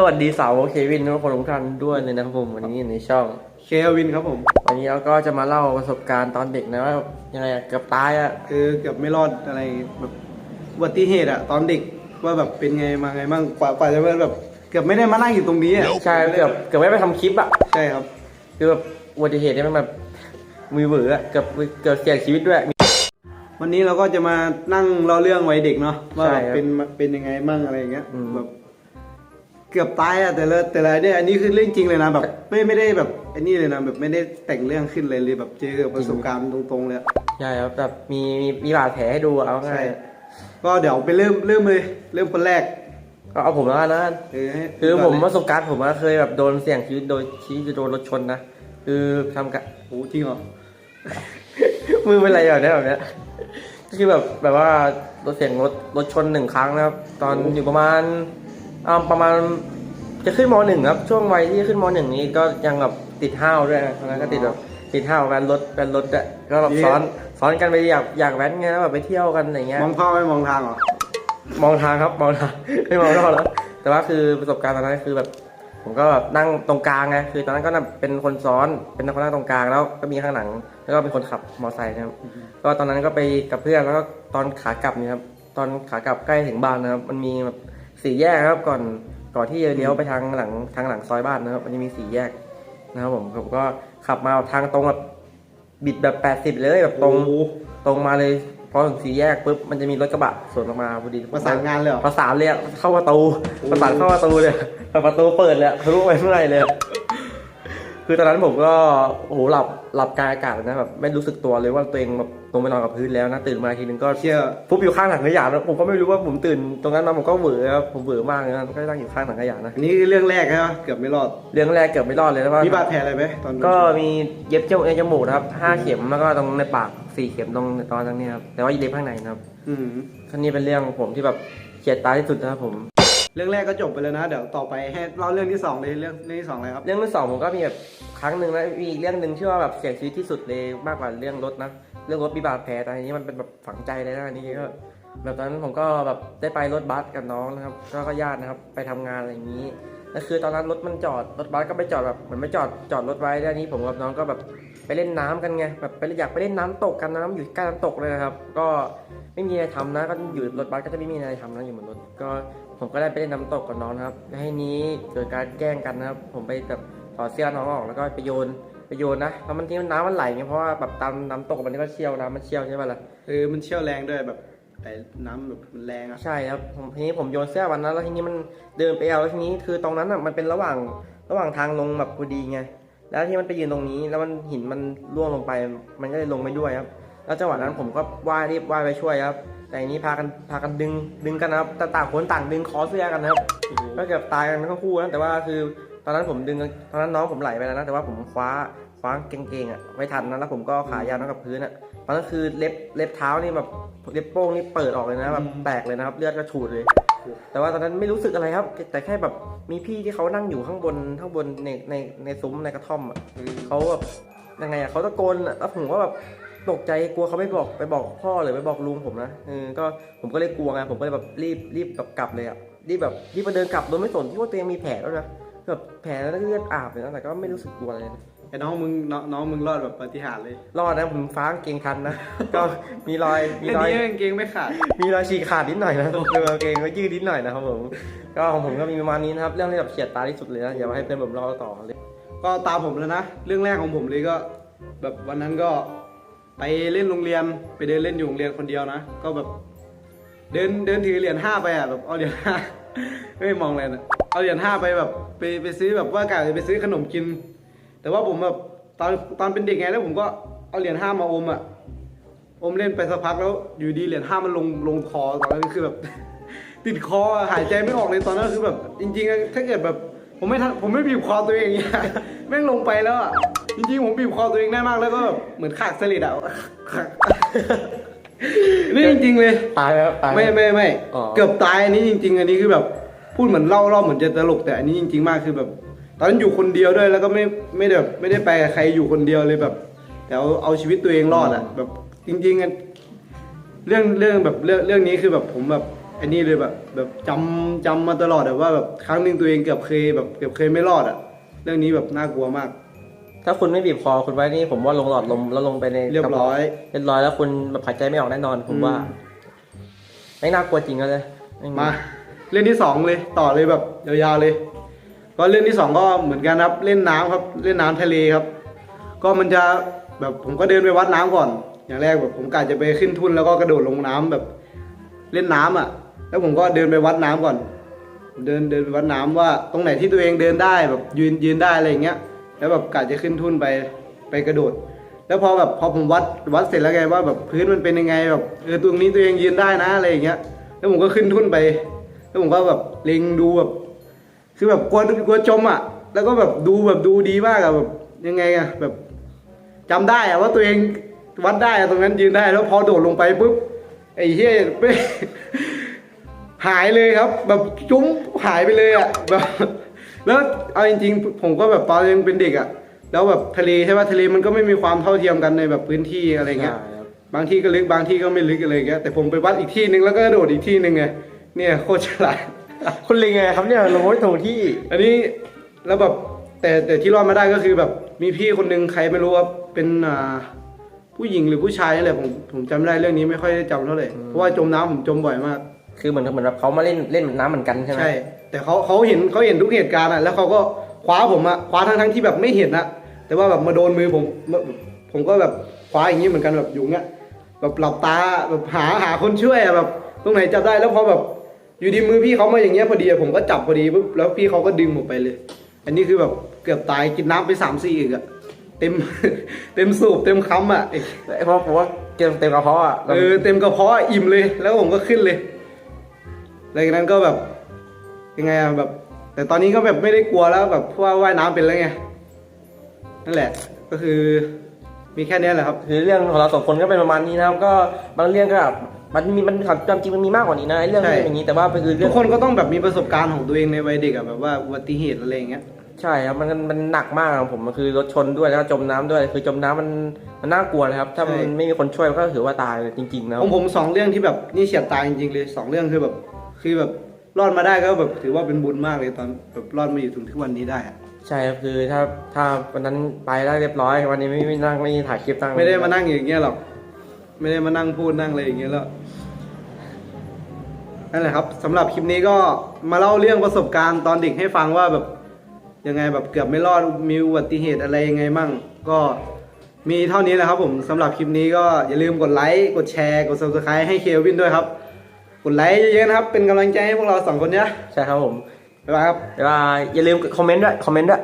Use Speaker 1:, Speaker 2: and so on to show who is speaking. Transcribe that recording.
Speaker 1: สวัสดีสาวเควินทุกคนทุกท่านด้วยเลยนะครับผมวันนี้ในช่อง
Speaker 2: เควินครับผม
Speaker 1: วันนี้เราก็จะมาเล่าประสบการณ์ตอนเด็กนะว่ายังไงอะเกือบตายอะ
Speaker 2: คือเกือบไม่รอดอะไรแบบอุบัติเหตุอะตอนเด็กว่าแบบเป็นไงมาไงบ้างกว่ากว่าจะแบบเกือบไม่ได้มานั่งอยู่ตรงนี้อะ
Speaker 1: ใช่เกือบเกือบไม่ไปทำคลิปอะ
Speaker 2: ใช่ครับ
Speaker 1: คือแบบอุบัติเหตุเนี่ยมันแบบมือเบืออะเกือบเกือบเสียชีวิตด้วย
Speaker 2: วันนี้เราก็จะมานั่งเล่าเรื่องวัยเด็กเนาะว่า
Speaker 1: ใช่
Speaker 2: แบบ
Speaker 1: ครับ
Speaker 2: เป็นเป็นยังไงบ้างอะไรอย่างเงี้ย
Speaker 1: อืม
Speaker 2: แบบ เกือบตายอะแต่ละแต่ละเนี่ยอันนี้คือเรื่องจริงเลยนะแบบไม่ไม่ได้แบบไอันนี้เลยนะแบบไม่ได้แต่งเรื่องขึ้นเลยเลยแบบเจอกับประสบการณ์ตรงๆเลยอะ
Speaker 1: ใช่ครับแบบมีมีมีบาดแผลให้ดูเอาง่า
Speaker 2: ใช่
Speaker 1: ย
Speaker 2: ก็เดี๋ยวไปเริ่มเริ่มเลยเริ่มคนแรก
Speaker 1: ก็เอาผมแล้วกันนะ
Speaker 2: เออให้
Speaker 1: คือผม
Speaker 2: ก่น
Speaker 1: ป
Speaker 2: เลย
Speaker 1: ระสบการณ์ผมอะเคยแบบโดนเสี่ยงชีวิตโดยชีวิตโดนรถชนนะคือทำกะ
Speaker 2: โอ้จริงเหรอ
Speaker 1: มือเป็นไรแบบเนี้ยแบบเนี้ยก็คือแบบแบบว่ารถเสียงรถรถชนหนึ่งครั้งนะครับ ตอนอยู่ประมาณ อ่าประมาณจะขึ้นมหนึ่งครับ ช่วงวัยที่ขึ้นมหนึ่งนี้ก็ยังแบบติดห้าวด้วยนะตอนนั้นก็ติดแบบติดห้าวแว้นรถแว้นรถอะก็แบบซ้อนซ้อนกันไปอยากอยากแว้นไงแบบไปเที่ยวกันอะไรเงี้ย
Speaker 2: มองพ่อไม่มองทางเหรอ
Speaker 1: มองทางครับมองทางไม่มองนอกแล้ว แต่ว่าคือประสบการณ์ตอนนั้นคือแบบ ผมก็แบบนั่งตรงกลางไงคือตอนนั้นก็นั่งเป็นคนซ้อนเป็นคนนั่งตรงกลางแล้วก็มีข้างหลัง แล้วก็เป็นคนขับมอเตอร์ไซค์นะครับก็ตอนนั้นก็ไปกับเพื่อนแล้วก็ตอนขากลับเนี่ยครับตอนขากลับใกล้ถึงบ้านนะครับ มันมีแบบ สี่แยกครับก่อนก่อนที่จะเลี้ยวไปทางหลังทางหลังซอยบ้านนะครับ มันจะมีสี่แยกนะครับผมผมก็ขับมาทางตรงแบบบิดแบบแปดสิบ80เลยแบบตรง
Speaker 2: โอ้โห
Speaker 1: ตรงมาเลยพอถึงสี่แยกปุ๊บมันจะมีรถกระบะสวนออกมาพอดี
Speaker 2: ประสานงานเลยเหรอ
Speaker 1: ประสานเลยอะเข้าประตู
Speaker 2: โอ้
Speaker 1: ประสานเข้าประตูเลยประตูเปิดเลยอะทะลุไปข้างในเลยอะ คือตอนนั้นผมก็โอ้โหหลับหลับกลางอากาศเลยนะแบบไม่รู้สึกตัวเลยว่าตัวเองแบบลงไปนอนกับพื้นแล้วนะตื่นมาทีนึงก็
Speaker 2: เชี่ย
Speaker 1: ฟุบอยู่ข้างถังขยะนะผมก็ไม่รู้ว่าผมตื่นตรงนั้นมาผมก็เหวอครับผมเหวอมากเลยนะก็นั่งอยู่ข้างถังขยะนะ
Speaker 2: อันนี้คือเรื่องแรกใช่ไหมเกือบไม่รอด
Speaker 1: เรื่องแรกเกือบไม่รอดเลยนะว่า
Speaker 2: มีบาดแผลอะไรไหมตอนนั้น
Speaker 1: ก็มีเย็บจมูกในจมูกนะครับห้าเข็มแล้วก็ตรงในปากสี่เข็มตรงตอนนั้นเนี่ยครับแต่ว่าเย็บข้างในนะครับ
Speaker 2: อืม
Speaker 1: ท่านี้เป็นเรื่องของผมที่แบบเฉียดตายที่สุดนะครับผม
Speaker 2: เรื่องแรกก็จบไปแล้วนะ เดี๋ยวต่อไปให้เล่าเรื่องที่สองเลยเรื่องเรื่องที่สองอะไรครับ
Speaker 1: เรื่องที่สองผมก็มีแบบครั้งหนึ่งนะมีอีกเรื่องหนึ่งที่ว่าแบบเสียชีวิตที่สุดเลยมากกว่าเรื่องรถนะ เรื่องรถมีบาดแผลแต่อันนี้มันเป็นแบบฝังใจเลยนะอันนี้ก็แบบตอนนั้นผมก็แบบได้ไปรถบัสกับน้องนะครับก็ก็ญาตินะครับไปทำงานอะไรอย่างนี้แล้วคือตอนนั้นรถมันจอดรถบัสก็ไปจอดแบบเหมือนไม่จอดจอดรถไว้แล้วนี้ผมกับน้องก็แบบไปเล่นน้ำกันไงแบบไปอยากไปเล่นน้ำตกกันน้ำอยู่ใกล้น้ำตกเลยนะครับ ก็ไม่มีอะไรทำนะก็อยู่รถบัสก็จะไม่มีอะไรทำนะอยู่บนรถก็ ผมก็ได้ไปเล่นน้ำตกกับน้องนะครับแล้วให้นี้เกิดการแกล้งกันนะครับ ผมไปแบบถอดเสื้อน้องออกแล้วก็ไปโยนไปโยนนะแล้วมันที่น้ำมันไหลไงเพราะว่าแบบตามน้ำตกมันก็เชี่ยวน้ำมันเชี่ยวใช่ป่ะล่ะ
Speaker 2: เออมันเชี่ยวแรงด้วยแบบแต่น้ำแบบมันแรงอะ
Speaker 1: ใช่ครับผมทีนี้ผมโยนเสื้อวันนั้นแล้วทีนี้มันเดินไปเอาแล้วทีนี้คือตรงนั้นอะมันเป็นระหว่างระหว่างทางลงแบบพอดีไงแล้วที่มันไปยืนตรงนี้แล้วมันหินมันร่วงลงไป มันก็เลยลงไปด้วยครับ แล้วจังหวะนั้นผมก็ว่ายรีบว่ายไปช่วยครับ แต่อันนี้พากันพากันดึงดึงกันนะครับแต่ต่างคนต่างดึงคอเสื้อกันนะครับก็เกือบตายกันทั้งคู่นะแต่ว่าคือตอนนั้นผมดึงตอนนั้นน้องผมไหลไปแล้วนะแต่ว่าผมคว้าคว้าเก่งๆอะไว้ทันนะแล้วผมก็ขายาวน้องกับพื้นอะตอนนั้นคือเล็บเล็บเท้านี่แบบเล็บโป้งนี่เปิดออกเลยนะแบบแตกเลยนะครับเลือดก็ฉูดเลย แต่ว่าตอนนั้นไม่รู้สึกอะไรครับ แต่แค่แบบมีพี่ที่เขานั่งอยู่ข้างบนข้างบนในในในซุ้มในกระท่อมอะ
Speaker 2: อืม
Speaker 1: เขาแบบยังไงอะเขาตะโกนอะแล้วผมก็แบบ ตกใจกลัวเขาไม่บอกไปบอกพ่อหรือไปบอกลุงผมนะเออก็ผมก็เลยกลัวไงผมก็เลยแบบรีบรีบแบบกลับเลยอะรีบแบบรีบมาเดินกลับโดยไม่สนที่ว่าตัวเองมีแผลแล้วนะแบบแผลแล้วก็เลือดอาบเลยนะแต่ก็ไม่รู้สึกกลัวเลยนะ
Speaker 2: ไอ้น้องมึงน้องน้องมึงรอดแบบปาฏิหาริย์เลย
Speaker 1: รอดนะผมฟ้ากางเกงทันนะ ก็มีรอยมี
Speaker 2: แค่
Speaker 1: รอย
Speaker 2: นี้กางเกงไม่ขาด
Speaker 1: มีรอยฉีกขาดนิดหน่อยนะเกางเกงก็ยืดนิดหน่อยนะครับผม ก็ของผมก็มีประมาณนี้นะครับ เรื่องที่แบบเฉียดตาที่สุดเลยนะอย่ามาให้เพื่อนผมเล่าต่อเลย
Speaker 2: ก็ตามผมแล้วนะ เรื่องแรกของผมเลยก็ แบบวันนั้นก็ ไปเล่นโรงเรียนไปเดินเล่นอยู่โรงเรียนคนเดียวนะ ก็แบบ เดินเดินถือเหรียญห้าไปอะแบบเอาเหรียญห้าไม่มองเลยนะเอาเหรียญห้าไปแบบไปไปซื้อแบบว่ากะจะไปซื้อขนมกิน แต่ว่าผมแบบตอนตอนเป็นเด็กไงแล้วผมก็เอาเหรียญห้ามาอมอะอมเล่นไปสักพักแล้วอยู่ดีเหรียญห้ามันลงลงคอตอนนั้นคือแบบ ติดคอหายใจไม่ออกเลยตอนนั้นคือแบบ จริงๆ ถ้าเกิดแบบ ผมไม่ผมไม่บีบคอตัวเองอย่างเงี้ยแม่งลงไปแล้วอะ จริงๆผมบีบคอตัวเองได้มากแล้วก็แบบเหมือนขาดสลิดอะนี่จริงๆเลย
Speaker 1: ตายแล้วตาย
Speaker 2: ไม่ไม่ไม่
Speaker 1: อ๋อ
Speaker 2: เกือบตายอันนี้จริง ๆ อันนี้คือแบบพูดเหมือนเล่าเล่าเหมือนจะตลกแต่อันนี้จริง ๆ มากคือแบบ ตอนนั้นอยู่คนเดียวด้วยแล้วก็ไม่ไม่ได้แบบไม่ได้ไปกับใครอยู่คนเดียวเลยแบบ แต่เอาเอาชีวิตตัวเองรอดอะแบบจริงๆอะเรื่องเรื่องแบบเรื่องเรื่องนี้คือแบบผมแบบไอ้นี่เลยแบบ แบบจำจำมาตลอดอะว่าแบบครั้งหนึ่งตัวเองเกือบเคยแบบเกือบเคยไม่รอดอะเรื่องนี้แบบน่ากลัวมาก
Speaker 1: ถ้าคุณไม่บีบคอคุณไว้นี่ผมว่าลงหลอดลมแล้วลงไปใน
Speaker 2: เรียบร้อย
Speaker 1: เรียบร้อยแล้วคุณแบบหายใจไม่ออกแน่นอนผมว่า
Speaker 2: อืม
Speaker 1: ไม่น่ากลัวจริงเลยไมา
Speaker 2: เรื่องที่สองเลยต่อเลยแบบยาวๆเลย ก็เรื่องที่สองก็เหมือนกันครับเล่นน้ำครับเล่นน้ำทะเลครับ ก็มันจะแบบผมก็เดินไปวัดน้ำก่อน อย่างแรกแบบผมกะจะไปขึ้นทุ่นแล้วก็กระโดดลงน้ำแบบเล่นน้ำอะ แล้วผมก็เดินไปวัดน้ำก่อน เดินเดินไปวัดน้ำว่าตรงไหนที่ตัวเองเดินได้แบบยืนยืนได้อะไรอย่างเงี้ย แล้วแบบกะจะขึ้นทุ่นไปไปกระโดด แล้วพอแบบพอผมวัดวัดเสร็จแล้วไงว่าแบบพื้นมันเป็นยังไงแบบเออตรงนี้ตัวเองยืนได้นะอะไรอย่างเงี้ย แล้วผมก็ขึ้นทุ่นไป แล้วผมก็แบบเล็งดูแบบคือแบบกลัวกลัวจมอะ แล้วก็แบบดูแบบดูดีมากอะแบบยังไงอะแบบจำได้อะว่าตัวเองวัดได้อะตรงนั้นยืนได้แล้วพอโดดลงไปปุ๊บไอ้เหี้ยไม่หายเลยครับ แบบจุ้มหายไปเลยอะแบบ แล้วเอาจริงๆผมก็แบบตอนยังเป็นเด็กอะแล้วแบบทะเลใช่ป่ะทะเลมันก็ไม่มีความเท่าเทียมกันในแบบพื้นที่อะไรเงี้ย
Speaker 1: ใช่ครับ
Speaker 2: บางที่ก็ลึกบางที่ก็ไม่ลึกอะไรเงี้ยแต่ผมไปวัดอีกที่หนึ่งแล้วก็กระโดดอีกที่หนึ่งไงเนี่ยโคตรฉลาด
Speaker 1: คุณลิงไงครับเนี่ยลงไม่ถูกที่
Speaker 2: อันนี้แล้วแบบแต่แต่ที่รอดมาได้ก็คือแบบมีพี่คนหนึ่งใครไม่รู้ว่าเป็นอ่าผู้หญิงหรือผู้ชายนี่แหละผมผมจำไม่ได้เรื่องนี้ไม่ค่อยได้จำเท่าไหร่เพราะว่าจมน้ำผมจมบ่อยมาก
Speaker 1: คือเหมือนเหมือนแบบเขามาเล่นเล่นน้ำเหมือนกันใช่ไหม
Speaker 2: ใช่ แต่เขาเขาเห็นเขาเห็นทุกเหตุการณ์อะแล้วเขาก็คว้าผมอะคว้าทั้งทั้งที่แบบไม่เห็นนะแต่ว่าแบบมาโดนมือผมผมก็แบบคว้าอย่างนี้เหมือนกันแบบอยู่เงี้ยแบบหลับตาแบบหาหาคนช่วยอะแบบตรงไหนจับได้แล้วพอแบบอยู่ดีมือพี่เขามาอย่างเงี้ยพอดีอะผมก็จับพอดีปุ๊บแล้วพี่เขาก็ดึงผมไปเลย อันนี้คือแบบเกือบตายกินน้ำไปสามสี่อีกอะเต็มเต็มสูบเต็มคำอะ
Speaker 1: เพราะผมว่าเต็มเต็มกระเพาะอะ
Speaker 2: เออเต็มกระเพาะอิ่มเลย แล้วผมก็ขึ้นเลย หลังจากนั้นก็แบบยังไงอะแบบ แต่ตอนนี้ก็แบบไม่ได้กลัวแล้วแบบเพราะว่าว่ายน้ำเป็นแล้วไงนั่นแหละก็คือมีแค่เนี้ยแหละครับ
Speaker 1: คือเรื่องของเราสองคนก็เป็นประมาณนี้นะครับ ก็บางเรื่องก็แบบมันมีมันความจริงมันมีมากกว่านี้นะไอ้เรื่อง
Speaker 2: ใช่
Speaker 1: เรื่องอย่างนี้แต่ว่าคือเรื่
Speaker 2: ทุ
Speaker 1: อง
Speaker 2: กคนก็ต้องแบบมีประสบการณ์ของตัวเองในวัยเด็กอะแบบว่าอุบัติเหตุอะไรอย่างเงี้ย
Speaker 1: ใช่ครับมันมันหนักมากของผมมันคือรถชนด้วยแล้วก็จมน้ำด้วย คือจมน้ำมันมันน่ากลัวนะครับ ถ้ามัน
Speaker 2: ใช่
Speaker 1: ไม่มีคนช่วยก็ถือว่าตายเลยจริงๆนะ
Speaker 2: ของผมสองเรื่องที่แบบนี่เฉียดตายจริงๆเลยสองเรื่องคือแบบ คือแบบรอดมาได้ก็แบบถือว่าเป็นบุญมากเลยตอนแบบรอดมาอยู่ถึงทุกวันนี้ได้อะ
Speaker 1: ใช่ครับคือถ้าถ้าวันนั้นไปได้เรียบร้อย วันนี้ไม่ไม่นั่งไม่ถ่ายคลิปตั้ง
Speaker 2: ไม่ได้มานั่งอย่างเงี้ยหรอก ไม่ได้มานั่งพูดนั่งอะไรอย่างเงี้ยแล้วนั่นแหละครับสำหรับคลิปนี้ก็มาเล่าเรื่องประสบการณ์ตอนเด็กให้ฟังว่าแบบยังไงแบบเกือบไม่รอดมีอุบัติเหตุอะไรยังไงมั่ง ก็มีเท่านี้แหละครับผมสำหรับคลิปนี้ก็อย่าลืมกดไลค์กดแชร์กด subscribe ให้เควินด้วยครับ กดไลค์เยอะๆนะครับ เป็นกำลังใจให้พวกเราสองคนเนี้ย
Speaker 1: ใช่ครับผม
Speaker 2: บ๊ายบายครับ
Speaker 1: แต่ว่าอย่าลืมคอมเมนต์ด้วย คอมเมนต์ด้วย